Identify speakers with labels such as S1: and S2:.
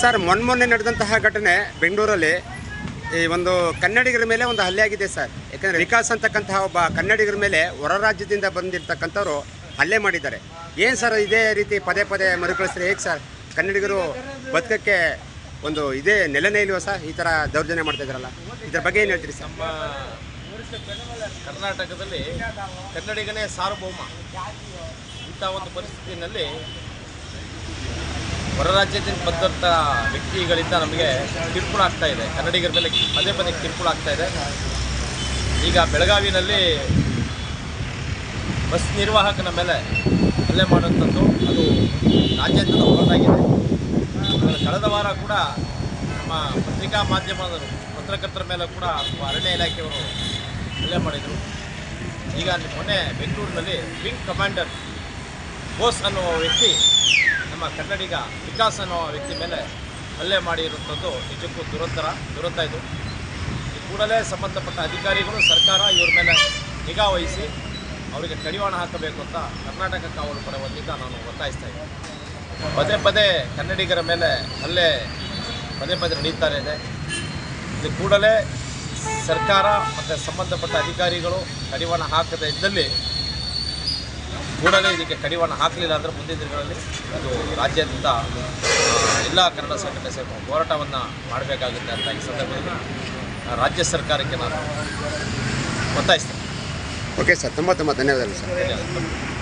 S1: Sir, ಮೊನ್ನೆ ಮೊನ್ನೆ ನಡೆದಂತಹ ಘಟನೆ ಬೆಂಗಳೂರಲ್ಲಿ ಈ ಒಂದು ಕನ್ನಡಿಗರ ಮೇಲೆ ಒಂದು ಹಲ್ಲೆ ಆಗಿದೆ ಸರ್. ಯಾಕಂದರೆ ವಿಕಾಸ್ ಅಂತಕ್ಕಂತಹ ಒಬ್ಬ ಕನ್ನಡಿಗರ ಮೇಲೆ ಹೊರ ರಾಜ್ಯದಿಂದ ಬಂದಿರತಕ್ಕಂಥವ್ರು ಹಲ್ಲೆ ಮಾಡಿದ್ದಾರೆ. ಏನು ಸರ್ ಇದೇ ರೀತಿ ಪದೇ ಪದೇ ಮರುಕಳಿಸಿದ್ರೆ ಹೇಗೆ ಸರ್? ಕನ್ನಡಿಗರು ಬದುಕಕ್ಕೆ ಒಂದು ಇದೇ ನೆಲೆನೇ ಇಲ್ವಾ ಸರ್? ಈ ಥರ ದೌರ್ಜನ್ಯ ಮಾಡ್ತಾ ಇದರ ಬಗ್ಗೆ ಏನು ಹೇಳ್ತೀರಿ ಸರ್?
S2: ಕರ್ನಾಟಕದಲ್ಲಿ ಕನ್ನಡಿಗನೇ ಸಾರ್ವಭೌಮ. ಇಂಥ ಒಂದು ಪರಿಸ್ಥಿತಿಯಲ್ಲಿ ಹೊರ ರಾಜ್ಯದಿಂದ ಬಂದಂಥ ವ್ಯಕ್ತಿಗಳಿಂದ ನಮಗೆ ಕಿರುಕುಳ ಆಗ್ತಾ ಇದೆ. ಕನ್ನಡಿಗರ ಮೇಲೆ ಪದೇ ಪದೇ ಕಿರುಕುಳ ಆಗ್ತಾ ಇದೆ. ಈಗ ಬೆಳಗಾವಿನಲ್ಲಿ ಬಸ್ ನಿರ್ವಾಹಕನ ಮೇಲೆ ಹಲ್ಲೆ ಮಾಡುವಂಥದ್ದು ಅದು ರಾಜ್ಯಾದ್ಯಂತ ಹೊರತಾಗಿದೆ. ಕಳೆದ ವಾರ ಕೂಡ ನಮ್ಮ ಪತ್ರಿಕಾ ಮಾಧ್ಯಮದವರು, ಪತ್ರಕರ್ತರ ಮೇಲೆ ಕೂಡ ಅರಣ್ಯ ಇಲಾಖೆಯವರು ಹಲ್ಲೆ ಮಾಡಿದರು. ಈಗ ಮೊನ್ನೆ ಬೆಂಗಳೂರಿನಲ್ಲಿ ವಿಂಗ್ ಕಮಾಂಡರ್ ಬೋಸ್ ಅನ್ನುವ ವ್ಯಕ್ತಿ ನಮ್ಮ ಕನ್ನಡಿಗ ವಿಕಾಸ್ ಅನ್ನೋ ವ್ಯಕ್ತಿ ಮೇಲೆ ಹಲ್ಲೆ ಮಾಡಿರುವಂಥದ್ದು ನಿಜಕ್ಕೂ ದುರಂತರ, ದುರಂತ ಇದು. ಕೂಡಲೇ ಸಂಬಂಧಪಟ್ಟ ಅಧಿಕಾರಿಗಳು, ಸರ್ಕಾರ ಇವ್ರ ಮೇಲೆ ನಿಗಾ ವಹಿಸಿ ಅವರಿಗೆ ಕಡಿವಾಣ ಹಾಕಬೇಕು ಅಂತ ಕರ್ನಾಟಕ ಕಾವಲು ಪಡೆ ವತಿಯಿಂದ ನಾನು ಒತ್ತಾಯಿಸ್ತಾ ಇದ್ದೀನಿ. ಪದೇ ಪದೇ ಕನ್ನಡಿಗರ ಮೇಲೆ ಹಲ್ಲೆ ಪದೇ ಪದೇ ನಡೀತಾ ಇದೆ. ಇದು ಕೂಡಲೇ ಸರ್ಕಾರ ಮತ್ತು ಸಂಬಂಧಪಟ್ಟ ಅಧಿಕಾರಿಗಳು ಕಡಿವಾಣ ಹಾಕದೇ ಇದ್ದಲ್ಲಿ ಕೂಡಲೇ ಇದಕ್ಕೆ ಕಡಿವಾಣ ಹಾಕಲಿಲ್ಲ ಅಂದರೆ ಮುಂದಿನ ದಿನಗಳಲ್ಲಿ ಅದು ರಾಜ್ಯಾದ್ಯಂತ ಎಲ್ಲ ಕನ್ನಡ ಸಂಘಟನೆ ಸೇರಿ ಹೋರಾಟವನ್ನು ಮಾಡಬೇಕಾಗುತ್ತೆ ಅಂತ ಈ ಸಂದರ್ಭದಲ್ಲಿ ರಾಜ್ಯ ಸರ್ಕಾರಕ್ಕೆ ನಾನು ಒತ್ತಾಯಿಸ್ತೇನೆ.
S1: ಓಕೆ ಸರ್ ತುಂಬ ತುಂಬ ಧನ್ಯವಾದಗಳು ಸರ್
S2: ಧನ್ಯವಾದ